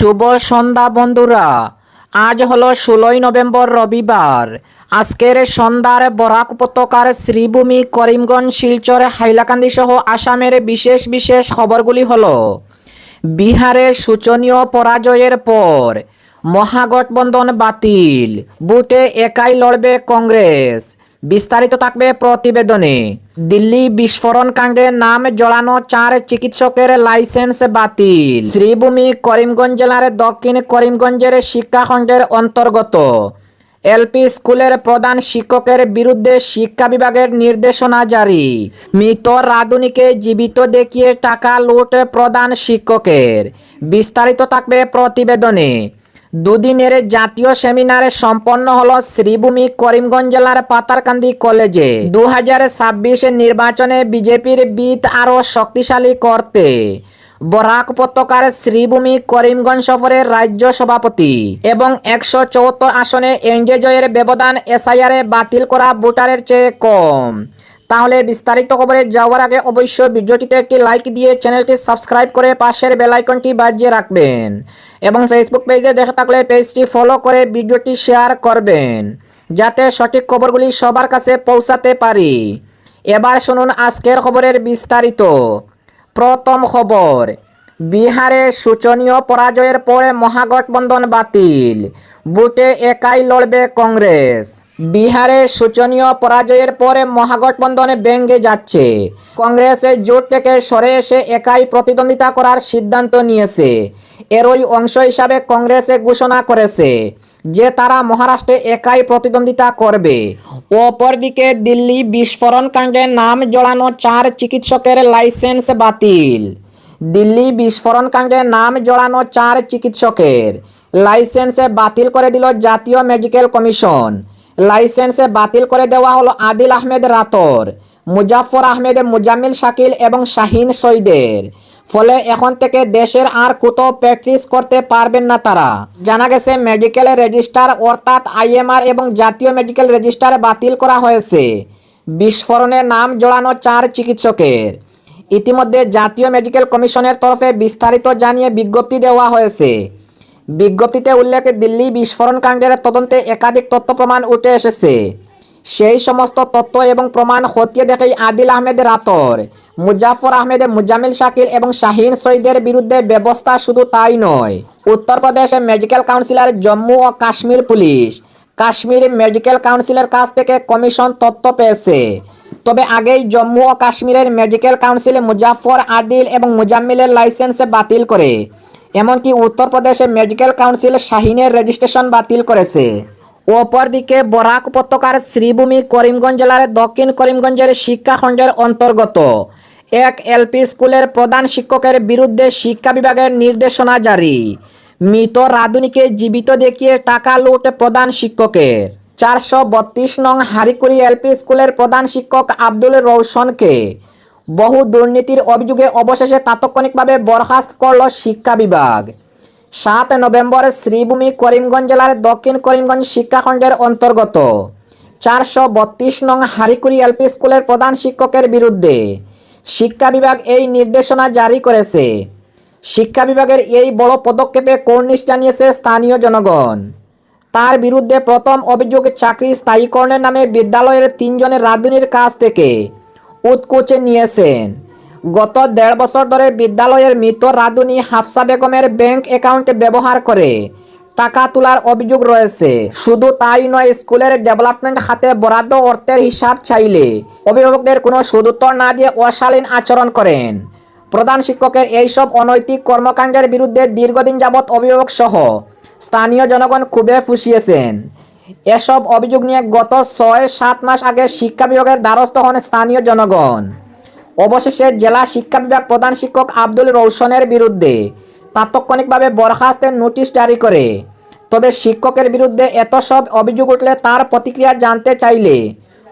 শুভ সন্ধ্যা বন্ধুরা। আজ হলো ষোলোই নভেম্বর রবিবার। আজকের সন্ধ্যার বরাক উপত্যকার শ্রীভূমি করিমগঞ্জ, শিলচর, হাইলাকান্দি সহ আসামের বিশেষ বিশেষ খবরগুলি হল বিহারে শোচনীয় পরাজয়ের পর মহাগঠবন্ধন বাতিল বুটে একাই লড়বে কংগ্রেস বিস্তারিত থাকবে প্রতিবেদনে। দিল্লি বিস্ফোরণ কাণ্ডে নাম জড়ানো চার চিকিৎসকের লাইসেন্স বাতিল। শ্রীভূমি করিমগঞ্জ জেলার দক্ষিণ করিমগঞ্জের শিক্ষাখণ্ডের অন্তর্গত। এলপি স্কুলের প্রধান শিক্ষকের বিরুদ্ধে শিক্ষা বিভাগের নির্দেশনা জারি। মৃত রাধুনিকে জীবিত দেখিয়ে টাকা লুট প্রধান শিক্ষকের। বিস্তারিত থাকবে প্রতিবেদনে। দুদিনের জাতীয় সেমিনারে সম্পন্ন হল শ্রীভূমি করিমগঞ্জ জেলার পাতারকান্দি কলেজে। দু হাজার নির্বাচনে বিজেপির বিত আরও শক্তিশালী করতে বরাক উপত্যকার শ্রীভূমি করিমগঞ্জ সফরের রাজ্য সভাপতি এবং একশো চৌত্তর আসনে এনডিএ জয়ের ব্যবধান এসআইআরে বাতিল করা ভোটারের চেয়ে কম। তাহলে বিস্তারিত খবরে যাওয়ার আগে অবশ্যই ভিডিওটিতে একটি লাইক দিয়ে চ্যানেলটি সাবস্ক্রাইব করে পাশের বেলাইকনটি বাজিয়ে রাখবেন। এবং ফেসবুক পেজে দেখে থাকলে পেজটি ফলো করে ভিডিওটি শেয়ার করবেন, যাতে সঠিক খবরগুলি সবার কাছে পৌঁছাতে পারি। এবার শুনুন আজকের খবরের বিস্তারিত। প্রথম খবর বিহারে শোচনীয় পরাজয়ের পরে মহাগঠবন্ধন বাতিল। বুটে একাই লড়বে কংগ্রেস। বিহারে শোচনীয় পরাজয়ের পরে মহাগঠবন্ধনে ভেঙে যাচ্ছে। কংগ্রেসের জোট থেকে সরে এসে একাই প্রতিদ্বন্দ্বিতা করার সিদ্ধান্ত নিয়েছে। এরই অংশ হিসাবে কংগ্রেসে ঘোষণা করেছে যে তারা মহারাষ্ট্রে একাই প্রতিদ্বন্দ্বিতা করবে। অপরদিকে দিল্লি বিস্ফোরণ কাণ্ডে নাম জড়ানো চার চিকিৎসকের লাইসেন্স বাতিল। দিল্লি বিস্ফোরণ কাণ্ডে নাম জড়ানো চার চিকিৎসকের। লাইসেন্সে বাতিল করে দিল জাতীয় মেডিকেল কমিশন। লাইসেন্সে বাতিল করে দেওয়া হলো আদিল আহমেদ রাতর মুজাফর আহমেদ মুজামিল শাকিল এবং শাহিন সৈদের ফলে এখন থেকে দেশের আর কোথাও প্র্যাকটিস করতে পারবেন না তারা। জানা গেছে, মেডিকেল রেজিস্টার অর্থাৎ আইএমআর এবং জাতীয় মেডিকেল রেজিস্টার বাতিল করা হয়েছে। বিস্ফোরণে নাম জড়ানো চার চিকিৎসকের। ইতিমধ্যে জাতীয় মেডিকেল কমিশনের তরফে বিস্তারিত জানিয়ে বিজ্ঞপ্তি দেওয়া হয়েছে। বিজ্ঞপ্তিতে উল্লেখ দিল্লি বিস্ফোরণ কাণ্ডের তদন্তে একাধিক তথ্য প্রমাণ উঠে এসেছে। সেই সমস্ত তথ্য এবং প্রমাণ খতিয়ে দেখেই আদিল আহমেদ রাতর মুজাফর আহমেদ মুজামিল শাকিল এবং শাহিন সৈদের বিরুদ্ধে ব্যবস্থা শুধু তাই নয় উত্তরপ্রদেশ মেডিকেল কাউন্সিলের জম্মু ও কাশ্মীর পুলিশ, কাশ্মীর মেডিকেল কাউন্সিলের কাছ থেকে কমিশন তথ্য পেয়েছে। তবে আগেই জম্মু ও কাশ্মীরের মেডিকেল কাউন্সিল মুজাফর আদিল এবং মুজাম্মিলের লাইসেন্স বাতিল করে। এমনকি উত্তরপ্রদেশে মেডিকেল কাউন্সিল শাহিনের রেজিস্ট্রেশন বাতিল করেছে। অপরদিকে বরাক উপত্যকার শ্রীভূমি করিমগঞ্জ জেলার দক্ষিণ করিমগঞ্জের শিক্ষাখণ্ডের অন্তর্গত এক এলপি স্কুলের প্রধান শিক্ষকের বিরুদ্ধে শিক্ষা বিভাগের নির্দেশনা জারি। মৃত রাধুনিকে জীবিত দেখিয়ে টাকা লুট প্রধান শিক্ষকের। চারশো বত্রিশ নং হারিকুড়ি এলপি স্কুলের প্রধান শিক্ষক আব্দুল রৌশনকে বহু দুর্নীতির অভিযোগে অবশেষে তাৎক্ষণিকভাবে বরখাস্ত করল শিক্ষা বিভাগ। সাত নভেম্বর শ্রীভূমি করিমগঞ্জ জেলার দক্ষিণ করিমগঞ্জ শিক্ষাখণ্ডের অন্তর্গত চারশো বত্রিশ নং হারিকুড়ি এলপি স্কুলের প্রধান শিক্ষকের বিরুদ্ধে শিক্ষা বিভাগ এই নির্দেশনা জারি করেছে। শিক্ষা বিভাগের এই বড় পদক্ষেপে কর্নিশ জানিয়েছে স্থানীয় জনগণ। তার বিরুদ্ধে প্রথম অভিযোগ চাকরি স্থায়ীকরণের নামে বিদ্যালয়ের তিনজনের রাঁধুনির কাছ থেকে উৎকোচে নিয়েছেন। গত দেড় বছর ধরে বিদ্যালয়ের মৃত রাঁধুনি হাফসা বেগমের ব্যাংক অ্যাকাউন্ট ব্যবহার করে টাকা তোলার অভিযোগ রয়েছে। শুধু তাই নয়, স্কুলের ডেভেলপমেন্ট হাতে বরাদ্দ অর্থের হিসাব চাইলে অভিভাবকদের কোনো সদুত্তর না দিয়ে অশালীন আচরণ করেন। প্রধান শিক্ষকের এইসব অনৈতিক কর্মকাণ্ডের বিরুদ্ধে দীর্ঘদিন যাবৎ অভিভাবক সহ স্থানীয় জনগণ খুবই ফুসিয়েছেন এসব অভিযোগ নিয়ে গত ছয়, সাত মাস আগে শিক্ষা বিভাগের দ্বারস্থ হন স্থানীয় জনগণ। অবশেষে জেলা শিক্ষা বিভাগ প্রধান শিক্ষক আব্দুল রৌশনের বিরুদ্ধে তাৎক্ষণিকভাবে বরখাস্তের নোটিশ জারি করে। তবে শিক্ষকের বিরুদ্ধে এত সব অভিযোগ উঠলে তার প্রতিক্রিয়া জানতে চাইলে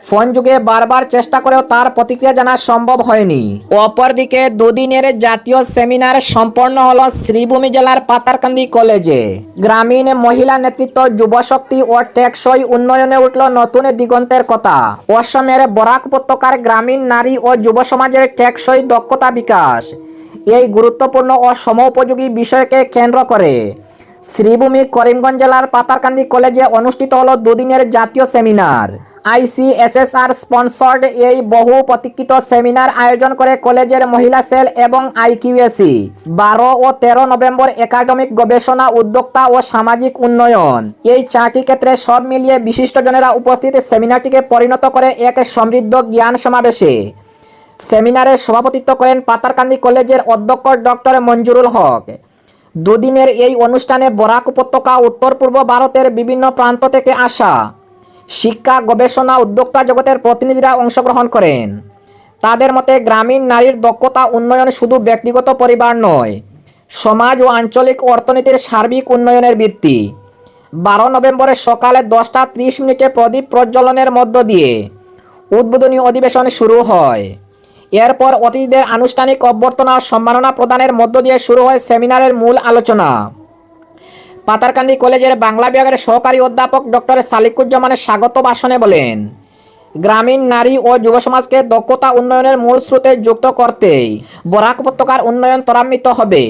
ফোন যুগে বারবার চেষ্টা করেও তার প্রতিক্রিয়া জানা সম্ভব হয়নি। অপরদিকে দুদিনের জাতীয় সেমিনার সম্পন্ন হল শ্রীভূমি জেলার পাতারকান্দি কলেজে। গ্রামীণ মহিলা নেতৃত্ব, যুবশক্তি ও টেকসই উন্নয়নে উঠল নতুন দিগন্তের কথা। অসমের বরাক উপত্যকার গ্রামীণ নারী ও যুব সমাজের টেকসই দক্ষতা বিকাশ, এই গুরুত্বপূর্ণ ও সমোপযোগী বিষয়কে কেন্দ্র করে। শ্রীভূমি করিমগঞ্জ জেলার পাতারকান্দি কলেজে অনুষ্ঠিত হল দুদিনের জাতীয় সেমিনার। আইসিএসএসআর স্পন্সর্ড এই বহু প্রতীক্ষিত সেমিনার আয়োজন করে কলেজের মহিলা সেল এবং আইকিউএসি। বারো ও তেরো নভেম্বর একাডেমিক গবেষণা, উদ্যোক্তা ও সামাজিক উন্নয়ন। এই চারটি ক্ষেত্রে সব মিলিয়ে বিশিষ্টজনেরা উপস্থিত সেমিনারটিকে পরিণত করে এক সমৃদ্ধ জ্ঞান সমাবেশে। সেমিনারে সভাপতিত্ব করেন পাতারকান্দি কলেজের অধ্যক্ষ ডক্টর মঞ্জুরুল হক। দুদিনের এই অনুষ্ঠানে বরাক উপত্যকা উত্তর পূর্ব ভারতের বিভিন্ন প্রান্ত থেকে আসা শিক্ষা, গবেষণা, উদ্যোক্তা জগতের প্রতিনিধিরা অংশগ্রহণ করেন। তাদের মতে, গ্রামীণ নারীর দক্ষতা উন্নয়ন শুধু ব্যক্তিগত পরিবার নয়, সমাজ ও আঞ্চলিক অর্থনীতির সার্বিক উন্নয়নের ভিত্তি। বারো নভেম্বরের সকালে দশটা ত্রিশ মিনিটে প্রদীপ প্রজ্বলনের মধ্য দিয়ে উদ্বোধনী অধিবেশন শুরু হয়। এরপর অতিথিদের আনুষ্ঠানিক অভ্যর্থনা সম্মাননা প্রদানের মধ্য দিয়ে শুরু হয় সেমিনারের মূল আলোচনা। পাতারকান্দি কলেজের বাংলা বিভাগের সহকারী অধ্যাপক ডক্টর সালিকুজ্জামানের স্বাগত ভাষণে বলেন, গ্রামীণ নারী ও যুব সমাজকে দক্ষতা উন্নয়নের মূল স্রোতে যুক্ত করতে বরাক উপত্যকার উন্নয়ন ত্বরান্বিত হবে।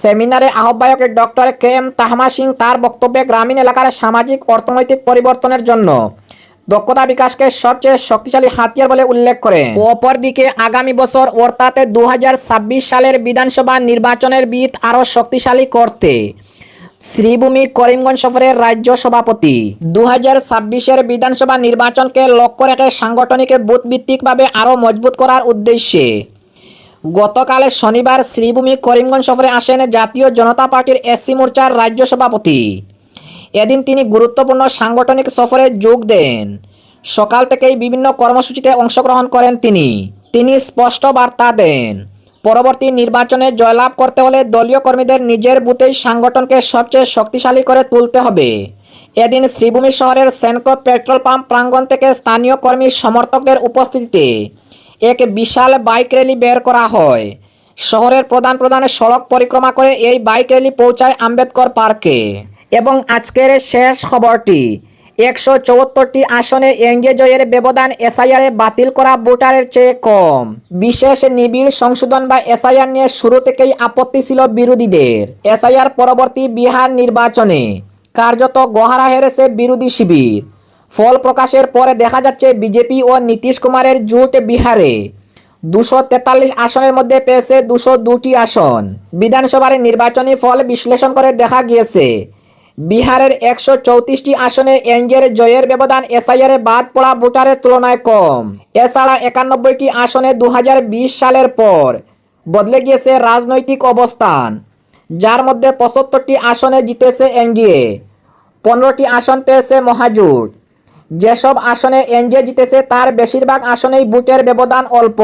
সেমিনারে আহ্বায়ক doctor K M Tahma Singh তার বক্তব্যে গ্রামীণ এলাকার সামাজিক, অর্থনৈতিক পরিবর্তনের জন্য দক্ষতা বিকাশকে সবচেয়ে শক্তিশালী হাতিয়ার বলে উল্লেখ করেন। অপরদিকে আগামী বছর অর্থাৎ দু হাজার ছাব্বিশ সালের বিধানসভা নির্বাচনের বিদ আরও শক্তিশালী করতে শ্রীভূমি করিমগঞ্জ সফরের রাজ্য সভাপতি। দু হাজার বিধানসভা নির্বাচনকে লক্ষ্য রেখে সাংগঠনিক বুথ ভিত্তিকভাবে আরও মজবুত করার উদ্দেশ্যে গতকাল শনিবার শ্রীভূমি করিমগঞ্জ সফরে আসেন জাতীয় জনতা পার্টির এসসি মোর্চার রাজ্য সভাপতি। এদিন তিনি গুরুত্বপূর্ণ সাংগঠনিক সফরে যোগ দেন। সকাল থেকেই বিভিন্ন কর্মসূচিতে অংশগ্রহণ করেন তিনি। তিনি স্পষ্ট বার্তা দেন। পরবর্তী নির্বাচনে জয়লাভ করতে হলে দলীয় কর্মীদের নিজের বুথেই সাংগঠনকে সবচেয়ে শক্তিশালী করে তুলতে হবে। এদিন শ্রীভূমি শহরের সেনকো পেট্রোল পাম্প প্রাঙ্গণ থেকে স্থানীয় কর্মী সমর্থকদের উপস্থিতিতে এক বিশাল বাইক র্যালি বের করা হয়। শহরের প্রধান প্রধান সড়ক পরিক্রমা করে এই বাইক র্যালি পৌঁছায় আম্বেদকর পার্কে। এবং আজকের শেষ খবরটি একশো চৌহত্তরটি আসনে এনডিএ জয়ের ব্যবধান এসআইআরে বাতিল করা ভোটারের চেয়ে কম। বিশেষ নিবিড় সংশোধন বা এসআইআর নিয়ে শুরু থেকেই আপত্তি ছিল বিরোধীদের। এসআইআর পরবর্তী বিহার নির্বাচনে কার্যত গহারা হেরেছে বিরোধী শিবির। ফল প্রকাশের পরে দেখা যাচ্ছে বিজেপি ও নীতিশ কুমারের জোট বিহারে। দুশো তেতাল্লিশ আসনের মধ্যে পেয়েছে দুশো দুটি আসন। বিধানসভার নির্বাচনী ফল বিশ্লেষণ করে দেখা গিয়েছে বিহারের একশো চৌত্রিশটি আসনে এনডিএর জয়ের ব্যবধান এসআইআরে বাদ পড়া ভোটারের তুলনায় কম। এছাড়া একানব্বইটি আসনে দু হাজার বিশ সালের পর বদলে গিয়েছে রাজনৈতিক অবস্থান, যার মধ্যে পঁচাত্তরটি আসনে জিতেছে এনডিএ পনেরোটি আসন পেয়েছে মহাজোট। যেসব আসনে এনডিএ জিতেছে, তার বেশিরভাগ আসনেই ভোটের ব্যবধান অল্প।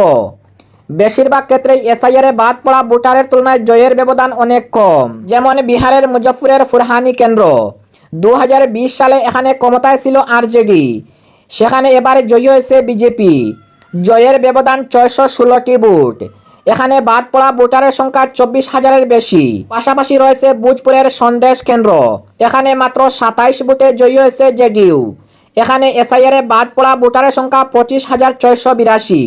বেশিরভাগ ক্ষেত্রেই এসআইআরে বাদ পড়া ভোটারের তুলনায় জয়ের ব্যবধান অনেক কম। যেমন বিহারের মুজফ্ফরের ফুরহানি কেন্দ্র। দু হাজার বিশ সালে এখানে ক্ষমতায় ছিল আরজেডি। সেখানে এবারে জয়ী হয়েছে বিজেপি। জয়ের ব্যবধান ছয়শো ষোলোটি ভোট। এখানে বাদ পড়া ভোটারের সংখ্যা চব্বিশ হাজারের বেশি। পাশাপাশি রয়েছে ভোজপুরের সন্দেশ কেন্দ্র। এখানে মাত্র সাতাইশ ভোটে জয়ী হয়েছে জেডিইউ। এখানে এসআইআরে বাদ পড়া ভোটারের সংখ্যা পঁচিশ হাজার ছয়শো বিরাশি।